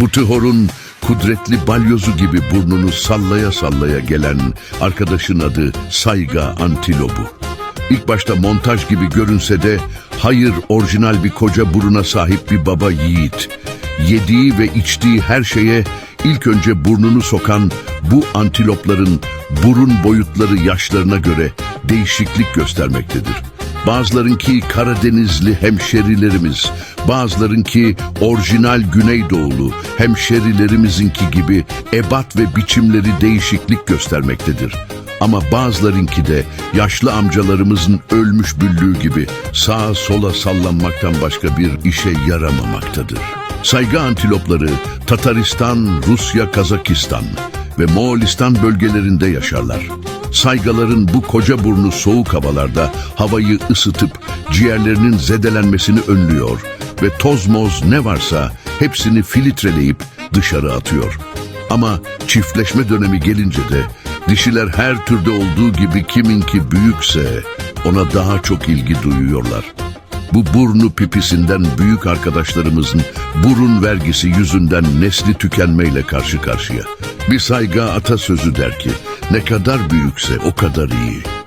Bu tıhorun kudretli balyozu gibi burnunu sallaya sallaya gelen arkadaşın adı Sayga Antilobu. İlk başta montaj gibi görünse de hayır orijinal bir koca buruna sahip bir baba yiğit. Yediği ve içtiği her şeye ilk önce burnunu sokan bu antilopların burun boyutları yaşlarına göre değişiklik göstermektedir. Bazılarınki Karadenizli hemşerilerimiz, bazılarınki orijinal Güneydoğulu hemşerilerimizinki gibi ebat ve biçimleri değişiklik göstermektedir. Ama bazılarınki de yaşlı amcalarımızın ölmüş büllüğü gibi sağa sola sallanmaktan başka bir işe yaramamaktadır. Saygı antilopları Tataristan, Rusya, Kazakistan ve Moğolistan bölgelerinde yaşarlar. Saygaların bu koca burnu soğuk havalarda havayı ısıtıp ciğerlerinin zedelenmesini önlüyor ve toz moz ne varsa hepsini filtreleyip dışarı atıyor. Ama çiftleşme dönemi gelince de dişiler her türde olduğu gibi kiminki büyükse ona daha çok ilgi duyuyorlar. Bu burnu pipisinden büyük arkadaşlarımızın burun vergisi yüzünden nesli tükenmeyle karşı karşıya. Bir sayga atasözü der ki, ne kadar büyükse o kadar iyi.